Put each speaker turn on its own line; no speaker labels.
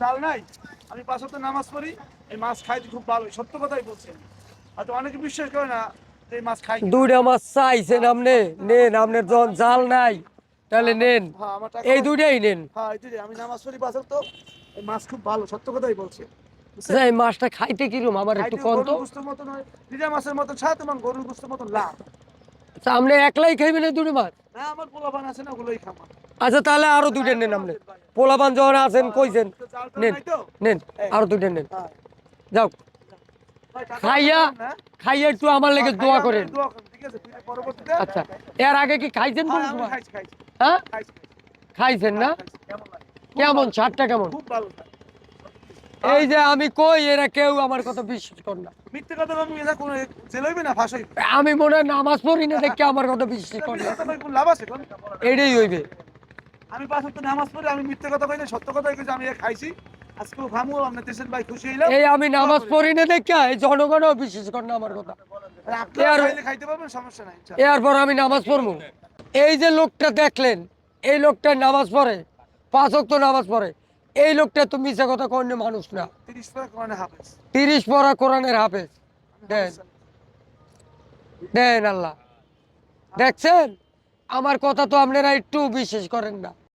চাল নাই আমি পাঁচ নামাজ পড়ি এই মাছ খাইতে খুব ভালো সত্য কথাই বলছেন। হয়তো অনেকে বিশ্বাস করে না যে এই মাছ খাই
দুইটা মাছ চাইছেন আপনি? নেন আপনার যখন জাল নাই তাহলে নেন।
হ্যাঁ
এই দুইটাই নেন।
হ্যাঁ আমি নামাজ পড়ি পাঁচ এই মাছ খুব ভালো সত্য কথাই বলছে?
আচ্ছা, এই মাছটা খাইতে কিরম আমার একটু কম তো।
মতন হয় মাছের স্বাদ এবং গরুর গোস্তের লাভ।
আচ্ছা, আপনি একলাই খাইবেন দুটি মাছ?
না আমার পোলাপান আছে না ওগুলোই খামা
আচ্ছা তাহলে আরও দুইটা নেন আপনি। পোলাপান যখন আছেন কইছেন নেন নেন আরও দুইটা নেন।
হ্যাঁ।
যাও। খাইয়া খাইয়া একটু আমার লেগে দোয়া করেন। আচ্ছা এর আগে কি খাইছেন
হ্যাঁ, আমি
হ্যাঁ? খাইছেন না?
কেমন
ছাড়টা কেমন?
খুব ভালো
এই যে আমি কই এরা কেউ আমার কথা বিশ্বাস করে না।
মিথ্যে কথা বলবি এটা কোনো জেল হইবে না ফাঁস হইবে?
আমি মনে হয় নামাজ পড়ি না দেখে আমার কথা বিশ্বাস করে না।
কথা লাভ আছে
এটাই হইবে।
আমি পাঁচ ওয়াক্ত নামাজ পড়ি আমি মিথ্যে কথা কই না সত্য কথা কইছি আমি খাইছি। আজকে খামু আপনি দেশের ভাই খুশি হইলাম।
এই আমি নামাজ পড়ি না দেখে এই জনগণও বিশ্বাস করে না আমার কথা।
আর
আর-
খাইলে খাইতে পারবেন সমস্যা নাই।
এরপর আমি নামাজ পড়ব। এই যে লোকটা দেখলেন এই লোকটা নামাজ পড়ে পাঁচ অক্ত নামাজ পড়ে এই লোকটা তো মিশা কথা কন্য মানুষ না। তিরিশ পড়া কোরআনের হাফেজ। দেন। দেন আল্লাহ। দেখছেন? আমার কথা তো আপনারা একটু বিশ্বাস করেন না।